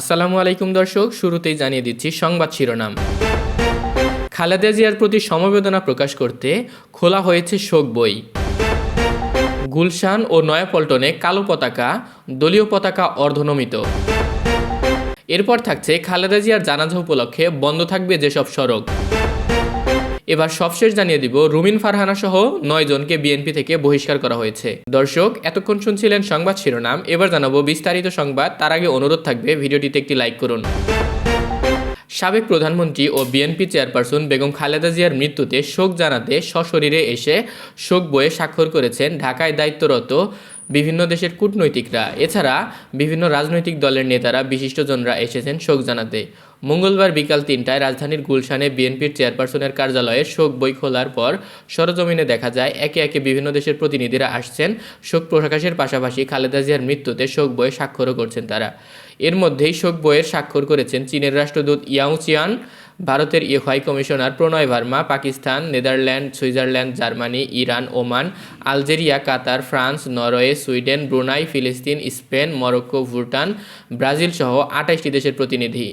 আসসালামু আলাইকুম দর্শক, শুরুতেই জানিয়ে দিচ্ছি সংবাদ শিরোনাম। খালেদা জিয়ার প্রতি সমবেদনা প্রকাশ করতে খোলা হয়েছে শোক বই। গুলশান ও নয়াপল্টনে কালো পতাকা, দলীয় পতাকা অর্ধনমিত। এরপর থাকছে খালেদা জিয়ার জানাজা উপলক্ষে বন্ধ থাকবে যেসব সড়ক। এবার সবশেষ জানিয়ে দিব, রুমিন ফারহানা সহ নয় জনকে বিএনপি থেকে বহিষ্কার করা হয়েছে। দর্শক, এতক্ষণ শুনছিলেন সংবাদ শিরোনাম, এবার জানাব বিস্তারিত সংবাদ, তার আগে অনুরোধ থাকবে, ভিডিওটিতে একটি লাইক করুন। সাবেক প্রধানমন্ত্রী ও বিএনপি চেয়ারপারসন বেগম খালেদা জিয়ার মৃত্যুতে শোক জানাতে সশরীরে এসে শোক বইয়ে স্বাক্ষর করেছেন ঢাকায় দায়িত্বরত বিভিন্ন দেশের কূটনৈতিকরা, এছাড়া বিভিন্ন রাজনৈতিক দলের নেতারা, বিশিষ্টজনরা এসেছেন শোক জানাতে। মঙ্গলবার বিকাল তিনটায় রাজধানীর গুলশানে বিএনপির চেয়ারপারসনের কার্যালয়ে শোক বই খোলার পর সরজমিনে দেখা যায়, একে একে বিভিন্ন দেশের প্রতিনিধিরা আসছেন। শোক প্রকাশের পাশাপাশি খালেদা জিয়ার মৃত্যুতে শোক বইয়ে স্বাক্ষরও করছেন তারা। এর মধ্যেই শোক বইয়ের স্বাক্ষর করেছেন চীনের রাষ্ট্রদূত ইয়াং চিয়ান। ভারতের U high commissioner Pranay Verma, Pakistan, Netherland, Switzerland, Germany, Iran, Oman, Algeria, Qatar, France, Norway, Sweden, Brunei, ফিলিস্তিন, স্পেন, মরক্কো, ভুটান ব্রাজিল সহ আঠাশটি দেশের প্রতিনিধি।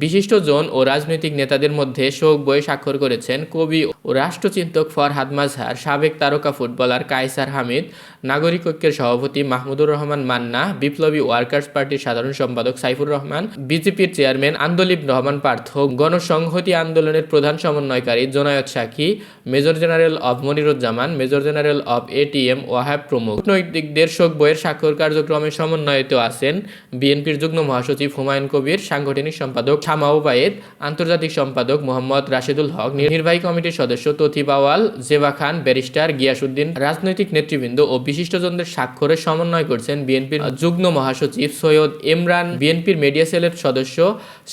বিশিষ্ট জন ও রাজনৈতিক নেতাদের মধ্যে শোক বইয়ে স্বাক্ষর করেছেন কবি ও রাষ্ট্রচিন্তক ফরহাদ মাজহার, সাবেক তারকা ফুটবলার কায়সার হামিদ, নাগরিক ঐক্যের সভাপতি মাহমুদুর রহমান মান্না, বিপ্লবী ওয়ার্কার্স পার্টির সাধারণ সম্পাদক সাইফুর রহমান, বিজেপির চেয়ারম্যান আন্দোলিব রহমান পার্থ, গণসংহতি আন্দোলনের প্রধান সমন্বয়কারী জোনায়ত সাকি মেজর জেনারেল অব মনিরুজ্জামান, মেজর জেনারেল অব এটিএম ওয়াহাব প্রমুখ। কূটনৈতিকদের শোক বইয়ের স্বাক্ষর কার্যক্রমে সমন্বয়িত আছেন বিএনপির যুগ্ম মহাসচিব হুমায়ুন কবির, সাংগঠনিক সম্পাদক শামা ওবায়েদ, আন্তর্জাতিক সম্পাদক মোহাম্মদ রাশেদুল হক নির্বাহী কমিটির সদস্য তথি বাওয়াল, জেবা খান, ব্যারিস্টার গিয়াসুদ্দিন রাজনৈতিক নেতৃবৃন্দ ও বিশিষ্টজনদের স্বাক্ষরে সমন্বয় করছেন বিএনপির যুগ্ম মহাসচিব সৈয়দ ইমরান। বিএনপির মিডিয়া সেলের সদস্য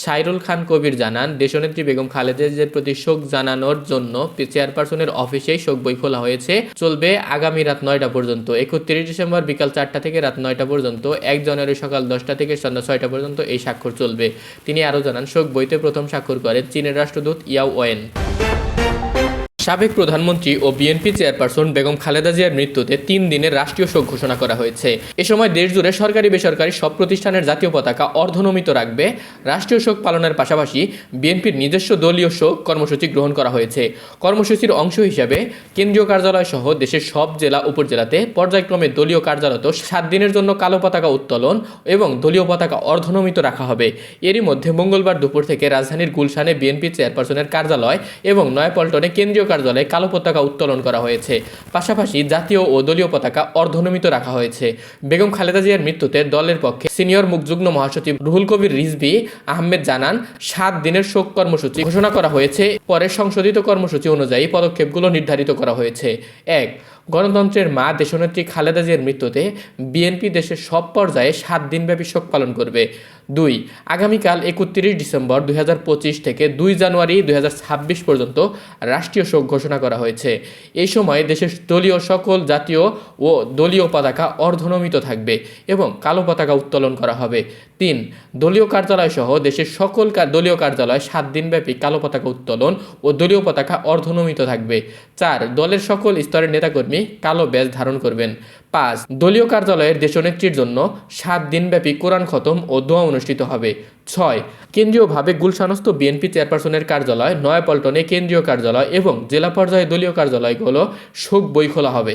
সাইরুল খান কবির জানান, দেশনেত্রী বেগম খালেদা জিয়ার প্রতি শোক জানানোর জন্য চেয়ারপারসনের অফিসেই শোক বই খোলা হয়েছে। চলবে আগামী রাত নয়টা পর্যন্ত, একত্রিশ ডিসেম্বর বিকাল চারটা থেকে রাত নয়টা পর্যন্ত এক জানুয়ারি সকাল দশটা থেকে সন্ধ্যা ছয়টা পর্যন্ত এই স্বাক্ষর চলবে। তিনি আরও জানান শোক বইতে প্রথম স্বাক্ষর করেন চীনের রাষ্ট্রদূত ইয়াও ওয়েন। সাবেক প্রধানমন্ত্রী ও বিএনপি চেয়ারপারসন বেগম খালেদা জিয়ার মৃত্যুতে তিন দিনের রাষ্ট্রীয় শোক ঘোষণা করা হয়েছে। এ সময় দেশজুড়ে সরকারি বেসরকারি সব প্রতিষ্ঠানের জাতীয় পতাকা অর্ধনমিত রাখবে। রাষ্ট্রীয় শোক পালনের পাশাপাশি বিএনপির নিজস্ব দলীয় শোক কর্মসূচি গ্রহণ করা হয়েছে। কর্মসূচির অংশ হিসাবে কেন্দ্রীয় কার্যালয় সহ দেশের সব জেলা উপজেলাতে পর্যায়ক্রমে দলীয় কার্যালয়ত সাত দিনের জন্য কালো পতাকা উত্তোলন এবং দলীয় পতাকা অর্ধনমিত রাখা হবে। এরই মধ্যে মঙ্গলবার দুপুর থেকে রাজধানীর গুলশানে বিএনপি চেয়ারপারসনের কার্যালয় এবং নয়াপল্টনে কেন্দ্রীয় কার্যালয়ে কালো পতাকা উত্তোলন করা হয়েছে। পাশাপাশি জাতীয় ও দলীয় পতাকা অর্ধনমিত রাখা হয়েছে। বেগম খালেদা জিয়ার মৃত্যুতে দলের পক্ষে সিনিয়র মুখযুগ্ম মহাসচিব রুহুল কবির রিজবি আহমেদ জানান, সাত দিনের শোক কর্মসূচি ঘোষণা করা হয়েছে, পরে সংশোধিত কর্মসূচি অনুযায়ী পদক্ষেপগুলো নির্ধারিত করা হয়েছে। এক গণতন্ত্রের মা দেশনেত্রী খালেদা জিয়ার মৃত্যুতে বিএনপি দেশের সব পর্যায়ে সাত দিনব্যাপী শোক পালন করবে। দুই, আগামীকাল একত্রিশ ডিসেম্বর দুই হাজার পঁচিশ থেকে দুই জানুয়ারি দুই হাজার ছাব্বিশ পর্যন্ত রাষ্ট্রীয় শোক ঘোষণা করা হয়েছে। এই সময় দেশের দলীয় সকল জাতীয় ও দলীয় পতাকা অর্ধনমিত থাকবে এবং কালো পতাকা উত্তোলন করা হবে। তিন, দলীয় কার্যালয় সহ দেশের সকল দলীয় কার্যালয় সাত দিনব্যাপী কালো পতাকা উত্তোলন ও দলীয় পতাকা অর্ধনমিত থাকবে। চার, দলের সকল স্তরের নেতাকর্মী কালো ব্যাজ ধারণ করবেন। পাঁচ, দলীয় কার্যালয়ের দেশ দেশনেত্রীর জন্য সাত দিনব্যাপী কোরআন খতম ও দোয়া অনুষ্ঠিত হবে। ছয়, কেন্দ্রীয়ভাবে গুলশানস্থ বিএনপি চেয়ারপারসনের কার্যালয়, নয়াপল্টনে কেন্দ্রীয় কার্যালয় এবং জেলা পর্যায়ে দলীয় কার্যালয়গুলো শোক বই খোলা হবে।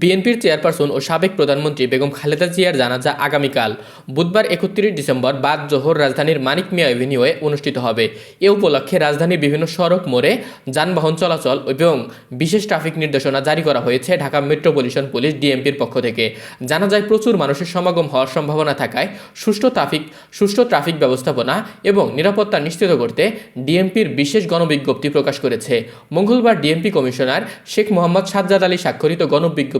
বিএনপির চেয়ারপারসন ও সাবেক প্রধানমন্ত্রী বেগম খালেদা জিয়ার জানাজা আগামীকাল, বুধবার একত্রিশ ডিসেম্বর বাদ জোহর রাজধানীর মানিক মিয়া এভিনিউয়ে অনুষ্ঠিত হবে। এ উপলক্ষে রাজধানীর বিভিন্ন সড়ক, মোড়ে যানবাহন চলাচল এবং বিশেষ ট্রাফিক নির্দেশনা জারি করা হয়েছে ঢাকা মেট্রোপলিটন পুলিশ ডিএমপির পক্ষ থেকে। জানা যায় প্রচুর মানুষের সমাগম হওয়ার সম্ভাবনা থাকায় সুষ্ঠু ট্রাফিক সুষ্ঠু ট্রাফিক ব্যবস্থাপনা এবং নিরাপত্তা নিশ্চিত করতে ডিএমপির বিশেষ গণবিজ্ঞপ্তি প্রকাশ করেছে। মঙ্গলবার ডিএমপি কমিশনার শেখ মোহাম্মদ সাজ্জাদ আলী স্বাক্ষরিত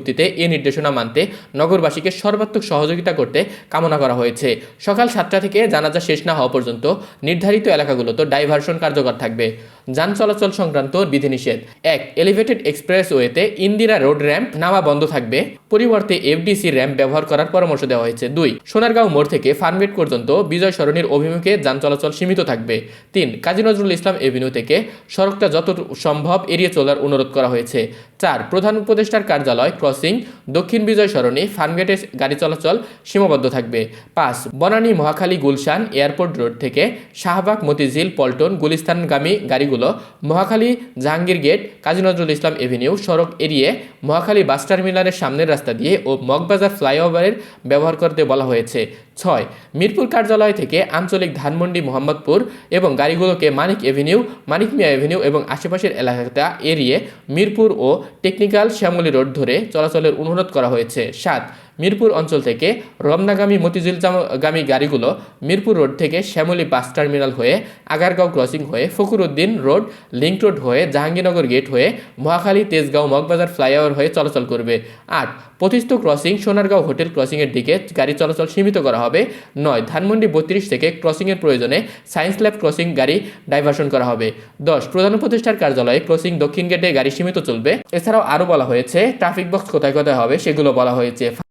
গণবিজ্ঞপ্তিতে এ নির্দেশনা মানতে নগরবাসীকে সর্বাত্মক সহযোগিতা করতে কামনা করা হয়েছে। সকাল সাতটা থেকে জানাজা শেষ না হওয়া পর্যন্ত নির্ধারিত এলাকাগুলোতে ডাইভারশন কার্যকর থাকবে। যান চলাচল সংক্রান্ত বিধিনিষেধ। এক এলিভেটেড এক্সপ্রেসওয়েতে ইন্দিরা রোড র্যাম্প নামা বন্ধ থাকবে। পরিবর্তে এফডিসি র্যাম্প ব্যবহার করার পরামর্শ দেওয়া হয়েছে। দুই, সোনারগাঁও মোড় থেকে ফার্মগেট পর্যন্ত বিজয় সরণির অভিমুখে যান চলাচল সীমিত থাকবে। তিন, কাজী নজরুল ইসলাম এভিনিউ থেকে সড়কটা যত সম্ভব এড়িয়ে চলার অনুরোধ করা হয়েছে। চার, প্রধান উপদেষ্টার কার্যালয় ক্রসিং দক্ষিণ বিজয় সরণি ফার্মগেটে গাড়ি চলাচল সীমাবদ্ধ থাকবে। পাঁচ, বনানী মহাখালী গুলশান এয়ারপোর্ট রোড থেকে শাহবাগ মতিঝিল পল্টন গুলিস্তানগামী গাড়িগুলো মহাখালী জাহাঙ্গীর গেট, কাজী নজরুল ইসলাম এভিনিউ, সড়ক এড়িয়ে মহাখালী বাস টার্মিনালের সামনের রাস্তা দিয়ে ও মগবাজার ফ্লাইওভারের ব্যবহার করতে বলা হয়েছে। ছয়, মিরপুর কার্যালয় থেকে আঞ্চলিক ধানমন্ডি, মোহাম্মদপুর এবং গাড়িগুলোকে মানিক এভিনিউ, মানিক মিয়া এভিনিউ এবং আশেপাশের এলাকাটা এড়িয়ে মিরপুর ও টেকনিক্যাল শ্যামলী রোড ধরে চলাচলের অনুরোধ করা হয়েছে। সাত মিরপুর অঞ্চল থেকে রমনাগামী মতিঝিল গামী গাড়িগুলো মিরপুর রোড থেকে শ্যামলী বাস টার্মিনাল হয়ে আগারগাঁও ক্রসিং হয়ে ফকুরউদ্দিন রোড লিঙ্ক রোড হয়ে জাহাঙ্গীরনগর গেট হয়ে মহাখালী, তেজগাঁও, মগবাজার ফ্লাইওভার হয়ে চলাচল করবে। আট পতিস্থ ক্রসিং সোনারগাঁও হোটেল ক্রসিংয়ের দিকে গাড়ি চলাচল সীমিত করা হবে। নয়, ধানমন্ডি বত্রিশ থেকে ক্রসিংয়ের প্রয়োজনে সায়েন্স ল্যাব ক্রসিং গাড়ি ডাইভার্সন করা হবে। দশ, প্রধান উপদেষ্টার কার্যালয়ে ক্রসিং দক্ষিণ গেটে গাড়ি সীমিত চলবে। এছাড়াও আরও বলা হয়েছে, ট্রাফিক বক্স কোথায় কোথায় হবে সেগুলো বলা হয়েছে।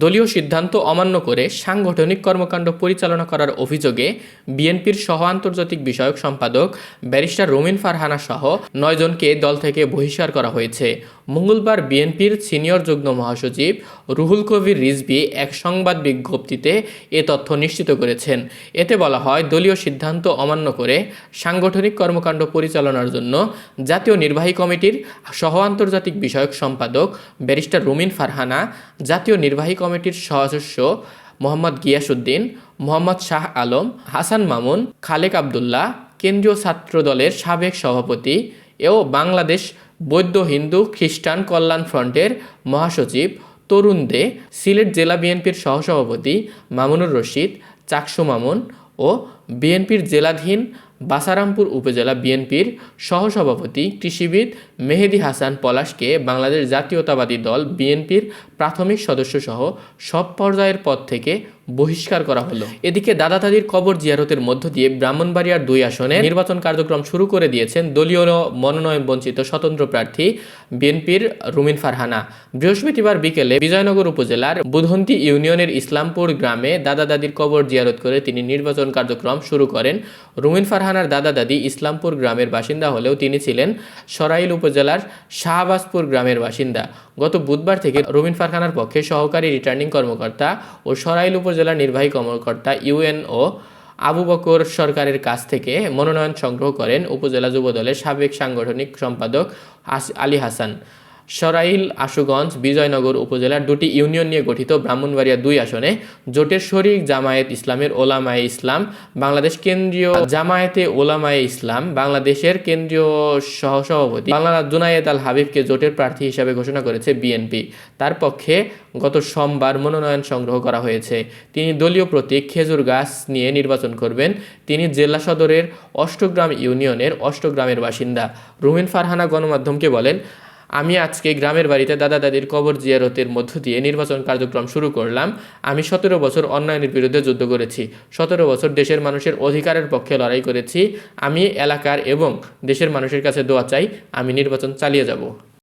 দলীয় সিদ্ধান্ত অমান্য করে সাংগঠনিক কর্মকাণ্ড পরিচালনা করার অভিযোগে বিএনপির সহ আন্তর্জাতিক বিষয়ক সম্পাদক ব্যারিস্টার রোমিন ফারহানা সহ নয়জনকে দল থেকে বহিষ্কার করা হয়েছে। মঙ্গলবার বিএনপির সিনিয়র যুগ্ম মহাসচিব রুহুল কবির রিজভি এক সংবাদ বিজ্ঞপ্তিতে এ তথ্য নিশ্চিত করেছেন। এতে বলা হয়, দলীয় সিদ্ধান্ত অমান্য করে সাংগঠনিক কর্মকাণ্ড পরিচালনার জন্য জাতীয় নির্বাহী কমিটির সহ আন্তর্জাতিক বিষয়ক সম্পাদক ব্যারিস্টার রুমিন ফারহানা, জাতীয় নির্বাহী কমিটির সদস্য মোহাম্মদ গিয়াসুদ্দিন মোহাম্মদ শাহ আলম, হাসান মামুন, খালেক আবদুল্লাহ, কেন্দ্রীয় ছাত্র দলের সাবেক সভাপতি ও বাংলাদেশ বৌদ্ধ হিন্দু খ্রিস্টান কল্যাণ ফ্রন্টের মহাসচিব তরুণ দে, সিলেট জেলা বিএনপির সহসভাপতি মামুনুর রশিদ, চাকসু মামুন ও বিএনপির জেলাধীন বাসারামপুর উপজেলা বিএনপির সহসভাপতি কৃষিবিদ মেহেদি হাসান পলাশকে বাংলাদেশ জাতীয়তাবাদী দল বিএনপির প্রাথমিক সদস্যসহ সব পর্যায়ের পদ থেকে বহিষ্কার করা হলো। এদিকে দাদা দাদির কবর জিয়ারতের মধ্য দিয়ে ব্রাহ্মণবাড়িয়ার দুই আসনে নির্বাচন কার্যক্রম শুরু করে দিয়েছেন দলীয় মনোনয়ন বঞ্চিত স্বতন্ত্র প্রার্থী বিএনপির রুমিন ফারহানা। বৃহস্পতিবার বিকেলে বিজয়নগর উপজেলার বুধন্তি ইউনিয়নের ইসলামপুর গ্রামে দাদা দাদির কবর জিয়ারত করে তিনি নির্বাচন কার্যক্রম শুরু করেন। রুমিন ফারহানার দাদা দাদি ইসলামপুর গ্রামের বাসিন্দা হলেও তিনি ছিলেন সরাইল উপজেলার শাহবাজপুর গ্রামের বাসিন্দা। গত বুধবার থেকে রুমিন ফারহানার পক্ষে সহকারী রিটার্নিং কর্মকর্তা ও সরাইল উপজেলার নির্বাহী কর্মকর্তা ইউএনও আবু বকর সরকারের কাছ থেকে মনোনয়ন সংগ্রহ করেন উপজেলা যুবদলের সাবেক সাংগঠনিক সম্পাদক আলী হাসান। সরাইল, আশুগঞ্জ, বিজয়নগর উপজেলার দুটি ইউনিয়ন নিয়ে গঠিত ব্রাহ্মণবাড়িয়া দুই আসনে জোটের শরিক জামায়াত ইসলামের ওলামায়ে ইসলাম, বাংলাদেশ কেন্দ্রীয় জামায়াতে ওলামায়ে ইসলাম, বাংলাদেশের কেন্দ্রীয় সহসভাপতি বাংলা জুনায়েদ আল হাবিবকে জোটের প্রার্থী হিসাবে ঘোষণা করেছে বিএনপি। তার পক্ষে গত সোমবার মনোনয়ন সংগ্রহ করা হয়েছে। তিনি দলীয় প্রতীক খেজুর গাছ নিয়ে নির্বাচন করবেন। তিনি জেলা সদরের অষ্টগ্রাম ইউনিয়নের অষ্টগ্রামের বাসিন্দা। রুমিন ফারহানা গণমাধ্যমকে বলেন আমি আজকে গ্রামের বাড়িতে দাদা দাদির কবর জিয়ারতের মধ্য দিয়ে নির্বাচন কার্যক্রম শুরু করলাম। আমি সতেরো বছর অন্যায়নের বিরুদ্ধে যুদ্ধ করেছি। সতেরো বছর দেশের মানুষের অধিকারের পক্ষে লড়াই করেছি। আমি এলাকার এবং দেশের মানুষের কাছে দোয়া চাই। আমি নির্বাচন চালিয়ে যাব।